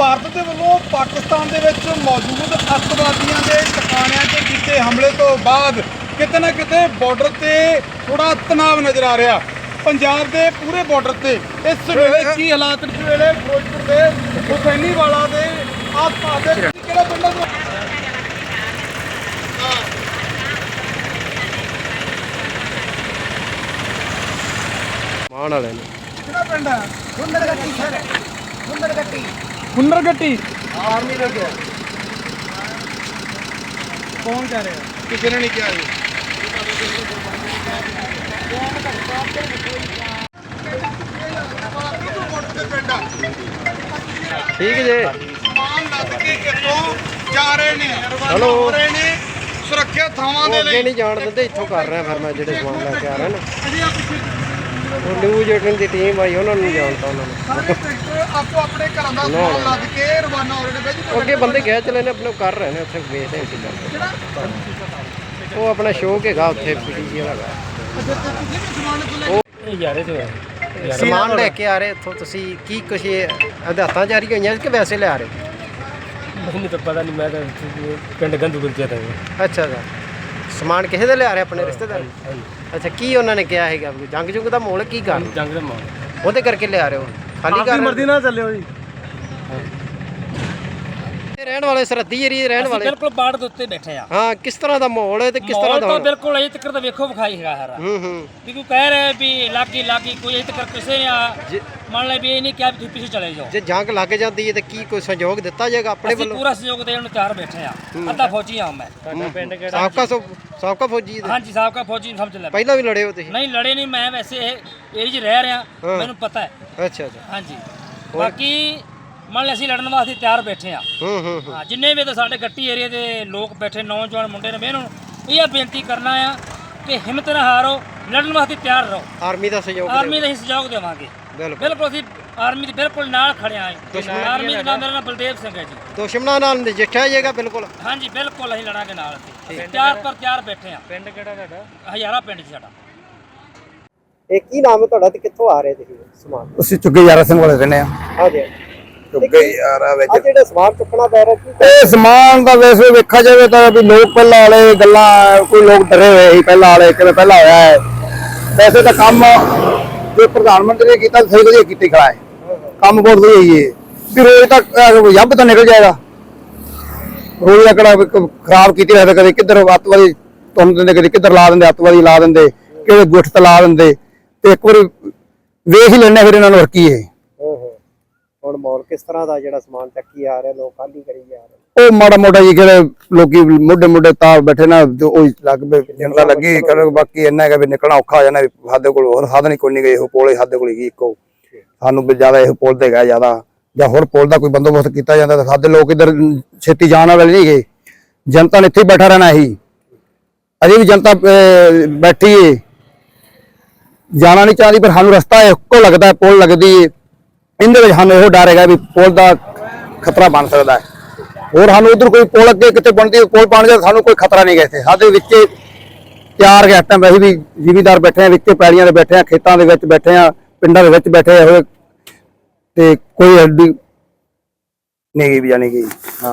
ਭਾਰਤ ਦੇ ਵੱਲੋਂ ਪਾਕਿਸਤਾਨ ਦੇ ਵਿੱਚ ਮੌਜੂਦ ਅੱਤਵਾਦੀਆਂ ਦੇ ਟਿਕਾਣਿਆਂ ਤੇ ਕੀਤੇ ਹਮਲੇ ਤੋਂ ਬਾਅਦ ਕਿਤੇ ਨਾ ਕਿਤੇ ਬਾਰਡਰ ਤੇ ਥੋੜਾ ਤਣਾਅ ਨਜ਼ਰ ਆ ਰਿਹਾ। ਪੰਜਾਬ ਦੇ ਪੂਰੇ ਬਾਰਡਰ ਤੇ ਇਸ ਵੇਲੇ ਕੀ ਹਾਲਾਤ ਇਸ ਵੇਲੇ ਫਿਰੋਜ਼ਪੁਰ ਦੇ ਹੁਸੈਨੀ ਵਾਲਾ ਦੇ ਆਸ-ਪਾਸ ਦੇ ਕਿਹੜਾ ਪਿੰਡ ਤੁਹਾਡਾ? ਮਾਣ ਵਾਲੇ ਨੇ। ਕਿਹੜਾ ਪਿੰਡ ਹੈ ਸੁੰਦਰ ਗੱਟੀ ਸਰ ਸੁੰਦਰ ਗੱਟੀ ਹੁਨਰ ਗੱਟੀ ਆਰਮੀ ਦਾ ਗਿਆ ਕੌਣ ਕਹਿ ਰਿਹਾ? ਕਿਸੇ ਨੇ ਨਹੀਂ ਕਿਹਾ ਜੀ। ਠੀਕ ਜੇ। ਸਮਾਨ ਲੱਦ ਕੇ ਇੱਥੋਂ ਜਾ ਰਹੇ ਨੇ? ਰਵਾਨਾ। ਹੋ ਰਹੇ ਨੇ ਸੁਰੱਖਿਅਤ ਥਾਵਾਂ ਉਹ ਦੇ ਅੱਗੇ ਲਈ। ਨਹੀਂ ਜਾਣ ਦਿੰਦੇ ਇੱਥੋਂ ਕਰ ਰਿਹਾ ਫਿਰ ਮੈਂ ਜਿਹੜੇ ਸਮਾਨ ਲੈ ਕੇ ਆ ਰਿਹਾ ਨਾ। ਅਜੇ ਆ ਪਿੱਛੇ। ਉਹ ਨਿਊਜ਼ ਏਟਨ ਦੀ ਟੀਮ ਆਈ ਉਹਨਾਂ ਨੂੰ ਜਾਣਦਾ ਉਹਨਾਂ ਨੂੰ। ਸਾਰੇ ਟਰੈਕਟਰ ਆਪੋ ਆਪਣੇ ਘਰਾਂ ਦਾ ਸਮਾਨ ਲੱਦ ਕੇ ਰਵਾਨਾ ਹੋ ਰਹੇ ਨੇ ਬਾਈ ਜੀ। ਅੱਗੇ ਬੰਦੇ ਗਏ ਚਲੇ ਨੇ ਆਪਣੇ ਕਰ ਰਹੇ ਨੇ ਉੱਥੇ ਵੇਚਦੇ ਨੇ ਚੀਜ਼ਾਂ। ਉਹ ਆਪਣਾ ਸ਼ੌਕ ਹੈਗਾ ਉੱਥੇ ਪੀਟੀ ਵਾਲਾ ਹੈਗਾ। ਲੈ ਯਾਰੇ ਤੇ ਸਮਾਨ ਲੈ ਕੇ ਆ ਰਹੇ ਇੱਥੋਂ ਤੁਸੀਂ ਕੀ ਕੁਛ ਹਦਾਇਤਾਂ ਜਾਰੀ ਹੋਈਆਂ ਕਿ ਵੈਸੇ ਲਿਆ ਰਹੇ? ਮੈਨੂੰ ਤਾਂ ਪਤਾ ਨਹੀਂ ਮੈਂ ਤਾਂ ਪਿੰਡ ਗੰਦੂਪੁਰ ਚ ਤਾਂ ਅੱਛਾ ਅੱਛਾ। ਸਮਾਨ ਕਿਸੇ ਦੇ ਲਿਆ ਰਹੇ ਆਪਣੇ ਰਿਸ਼ਤੇਦਾਰ ਅੱਛਾ ਕੀ ਉਹਨਾਂ ਨੇ ਕਿਹਾ ਹੈਗਾ? ਵੀ ਜੰਗ ਜੁੰਗ ਦਾ ਮਾਹੌਲ ਹੈ, ਕੀ ਗੱਲ ਜੰਗ ਦੇ ਮਾਂ ਉਹਦੇ ਕਰਕੇ ਲਿਆ ਰਹੇ ਹੋ ਖਾਲੀ ਕਰ ਰਹੇ ਹੋ? ਨਾਲ ਚੱਲਿਓ ਜੀ। ਇਹ ਰਹਿਣ ਵਾਲੇ ਸਰਹੱਦੀ ਏਰੀਏ ਰਹਿਣ ਵਾਲੇ। ਬਿਲਕੁਲ ਬਾੜ ਦੇ ਉੱਤੇ ਬੈਠੇ ਆ। ਹਾਂ ਕਿਸ ਤਰ੍ਹਾਂ ਦਾ ਮਾਹੌਲ ਹੈ ਤੇ ਕਿਸ ਤਰ੍ਹਾਂ ਮਾਹੌਲ ਦਾ ਤਾਂ ਹੁਣ? ਬਿਲਕੁਲ ਅਜੇ ਤੱਕ ਤਾਂ ਵੇਖੋ ਵਿਖਾਈ ਹੈਗਾ ਹਰਾ ਹੂੰ ਹੂੰ। ਵੀ ਕੋਈ ਕਹਿ ਰਿਹਾ ਵੀ ਲਾਗੀ ਲਾਗੀ ਕੋਈ ਅਜੇ ਤੱਕ ਕਿਸੇ ਨੇ ਆ। ਜੇ- ਮੰਨ ਲੈ ਵੀ ਇਹ ਨਹੀਂ ਕਿਹਾ ਵੀ ਤੁਸੀਂ ਪਿੱਛੇ ਚਲੇ ਜਾਓ। ਜੇ ਜੰਗ ਲੱਗ ਜਾਂਦੀ ਹੈ ਤੇ ਕੀ ਕੋਈ ਸਹਿਯੋਗ ਦਿੱਤਾ ਜਾਏਗਾ ਆਪਣੇ ਅਸੀਂ ਵੱਲੋਂ? ਪੂਰਾ ਸਹਿਯੋਗ ਦੇਣ ਨੂੰ ਤਿਆਰ ਬੈਠੇ ਆ। ਅੱਧਾ ਫੌਜੀ ਆ ਮੈਂ ਸਾਬਕਾ ਸੋ- ਸਾਬਕਾ ਫੌਜੀ ਦੇ? ਹਾਂਜੀ ਸਾਬਕਾ ਫੌਜੀ ਸਮਝ ਲੈ। ਪਹਿਲਾਂ ਵੀ ਲੜੇ ਹੋ ਤੁਸੀਂ? ਨਹੀਂ ਲੜੇ ਨਹੀਂ ਮੈਂ ਵੈਸੇ ਇਹ ਏਰੀਆ 'ਚ ਰਹਿ ਰਿਹਾ। ਹਾਂ। ਮੈਨੂੰ ਪਤਾ ਹੈ। ਅੱਛਾ ਅੱਛਾ। ਹਾਂਜੀ। ਬਾਕੀ ਮੰਨ ਲੈ ਅਸੀਂ ਲੜਨ ਵਾਸਤੇ ਤਿਆਰ ਬੈਠੇ ਆ। ਹੂੰ ਹੂੰ ਹੂੰ। ਹਾਂ ਜਿੰਨੇ ਵੀ ਤਾਂ ਸਾਡੇ ਗੱਟੀ ਏਰੀਆ ਦੇ ਲੋਕ ਬੈਠੇ ਨੌਜਵਾਨ ਮੁੰਡੇ ਨੇ ਮੈਂ ਇਹਨਾਂ ਨੂੰ ਇਹ ਬੇਨਤੀ ਕਰਨਾ ਆ ਕਿ ਹਿੰਮਤ ਨਾ ਹਾਰੋ ਲੜਨ ਵਾਸਤੇ ਤਿਆਰ ਰਹੋ। ਆਰਮੀ ਦਾ ਸਹਿਯੋਗ ਆਰਮੀ ਦਾ ਹੀ ਸਹਿਯੋਗ ਦੇਵਾਂਗੇ। ਬਿਲਕੁਲ। ਬਿਲਕੁਲ ਅਸੀਂ ਆਰਮੀ ਦੇ ਬਿਲਕੁਲ ਨਾਲ ਖੜੇ ਆਂ ਆਰਮੀ ਦਾ ਨਾਮ ਮੇਰਾ ਨਾਮ ਬਲਦੇਵ ਸਿੰਘ ਹੈ ਜੀ। ਦੁਸ਼ਮਣਾਂ ਨਾਲ ਨਜਿੱਠਿਆ ਜਾਏਗਾ ਬਿਲਕੁਲ। ਹਾਂਜੀ ਬਿਲਕੁਲ ਅਸੀਂ ਲੜਾਂਗੇ ਨਾਲ ਅਸੀਂ। ਤਿਆਰ ਪਰ ਤਿਆਰ ਬੈਠੇ ਆਂ। ਪਿੰਡ ਕਿਹੜਾ ਤੁਹਾਡਾ? ਹਜ਼ਾਰਾ ਪਿੰਡ ਜੀ ਸਾਡਾ। ਇਹ ਕੀ ਨਾਮ ਹੈ ਤੁਹਾਡਾ ਤੇ ਕਿੱਥੋਂ ਆ ਰਹੇ ਤੁਸੀਂ ਸਮਾਨ? ਅਸੀਂ ਚੁੱਕੇ ਯਾਰਾ ਸਿੰਘ ਵਾਲੇ ਰਹਿੰਦੇ ਆ। ਹਾਂਜੀ। ਚੁੱਕੇ ਯਾਰਾ ਵਿੱਚ। ਆ ਜਿਹੜਾ ਸਮਾਨ ਚੁੱਕਣਾ ਪੈ ਰਿਹਾ ਕੀ ਇਹ ਸਮਾਨ ਦਾ ਵੈਸੇ ਵੇਖਿਆ ਜਾਵੇ ਤਾਂ ਵੀ ਲੋਕ ਪਹਿਲਾਂ ਵਾਲੇ ਗੱਲਾਂ ਕੋਈ ਲੋਕ ਡਰੇ ਹੋਏ ਸੀ ਪਹਿਲਾਂ ਵਾਲੇ ਕਿਵੇਂ ਪਹਿਲਾਂ ਹੋਇਆ ਹੈ। ਵੈਸੇ ਤਾਂ ਕੰਮ ਜੋ ਪ੍ਰਧਾਨ ਮੰਤਰੀ ਨੇ ਕੀਤਾ ਸਹੀ ਵਧੀਆ ਕੀਤੀ ਖੜਾ ਹੈ। ਕੰਮ ਬਹੁਤ ਵਧੀਆ ਹੀ ਹੈ। ਵੀ ਰੋਜ਼ ਤੱਕ ਯੱਬ ਤਾਂ ਨਿਕਲ ਜਾਏਗਾ। ਰੋਜ਼ ਦਾ ਕਿਹੜਾ ਖਰਾਬ ਕੀਤੀ ਹੋਇਆ ਕਦੇ ਕਿੱਧਰ ਅੱਤਵਾਦੀ ਦਿੰਦੇ ਕਦੇ ਕਿੱਧਰ ਲਾ ਦਿੰਦੇ ਅੱਤਵਾਦੀ ਲਾ ਦਿੰਦੇ ਕਿਹੜੇ ਗੁੱਠ ਤੇ ਲਾ ਦਿੰਦੇ। ਤੇ ਇੱਕ ਵਾਰੀ ਵੇਖ ਹੀ ਲੈਣੇ ਫਿਰ ਇਹਨਾਂ ਨੂੰ ਹੋਰ ਕੀ ਹੂੰ। ਹੁਣ ਮਾਹੌਲ ਕਿਸ ਤਰ੍ਹਾਂ ਦਾ ਜਿਹੜਾ ਸਮਾਨ ਚੱਕੀ ਆ ਰਿਹਾ ਲੋਕ ਖਾਲੀ ਕਰੀ ਜਾ ਰਹੇ? ਉਹ ਮਾੜਾ ਮੋਟਾ ਜੀ ਜਿਹੜੇ ਲੋਕੀ ਮੋਢੇ ਮੋਢੇ ਤਾਲ ਬੈਠੇ ਨਾ ਤੇ ਉਹ ਹੀ ਲੱਗ ਪਏ ਜਨਤਾ ਲੱਗੀ ਕਰ ਬਾਕੀ ਇੰਨਾ ਹੈਗਾ ਵੀ ਨਿਕਲਣਾ ਔਖਾ ਹੋ ਜਾਣਾ ਸਾਡੇ ਕੋਲ ਹੋਰ ਸਾਧਨ ਹੀ ਕੋਈ ਨਹੀਂ ਗਏ ਉਹ ਪੋਲੇ ਸਾਡੇ ਕੋਲ ਹੀ ਇੱਕੋ। ਸਾਨੂੰ ਵੀ ਜ਼ਿਆਦਾ ਇਹ ਪੁੱਲ ਤੇ ਗਿਆ ਜ਼ਿਆਦਾ ਜਾਂ ਹੋਰ ਪੁੱਲ ਦਾ ਕੋਈ ਬੰਦੋਬਸਤ ਕੀਤਾ ਜਾਂਦਾ ਤਾਂ ਸਾਡੇ ਲੋਕ ਇਧਰ ਛੇਤੀ ਜਾਣ ਵਾਲੇ ਨਹੀਂ ਗਏ ਜਨਤਾ ਨੇ ਇੱਥੇ ਬੈਠਾ ਰਹਿਣਾ ਹੀ ਅਜੇ ਵੀ ਜਨਤਾ ਬੈਠੀ ਏ। ਜਾਣਾ ਨਹੀਂ ਚਾਹਦੀ ਪਰ ਸਾਨੂੰ ਰਸਤਾ ਇੱਕੋ ਲੱਗਦਾ ਪੁੱਲ ਲੱਗਦੀ ਏ। ਇਹਦੇ ਵਿੱਚ ਸਾਨੂੰ ਇਹੋ ਡਰ ਹੈਗਾ ਵੀ ਪੁੱਲ ਦਾ ਖਤਰਾ ਬਣ ਸਕਦਾ ਹੈ। ਹੋਰ ਸਾਨੂੰ ਉਧਰ ਕੋਈ ਪੁਲ ਅੱਗੇ ਕਿਤੇ ਬਣਦੀ ਪੁਲ ਬਣ ਜਾ ਸਾਨੂੰ ਕੋਈ ਖਤਰਾ ਨਹੀਂ ਗਏ ਸਾਡੇ ਵਿੱਚ ਚਾਰ ਗੈਸਟਾਂ ਵੈਸੇ ਵੀ ਜ਼ਿਮੀਦਾਰ ਬੈਠੇ ਆ ਵਿੱਚ ਪੈੜੀਆਂ ਦੇ ਬੈਠੇ ਆ ਖੇਤਾਂ ਦੇ ਵਿੱਚ ਬੈਠੇ ਆ ਪਿੰਡਾਂ ਦੇ ਵਿੱਚ ਬੈਠੇ ਹੋਏ। ਤੇ ਕੋਈ ਐਡੀ ਨਹੀਂ ਵੀ ਜਾਣੀ ਕਿ, ਹਾਂ।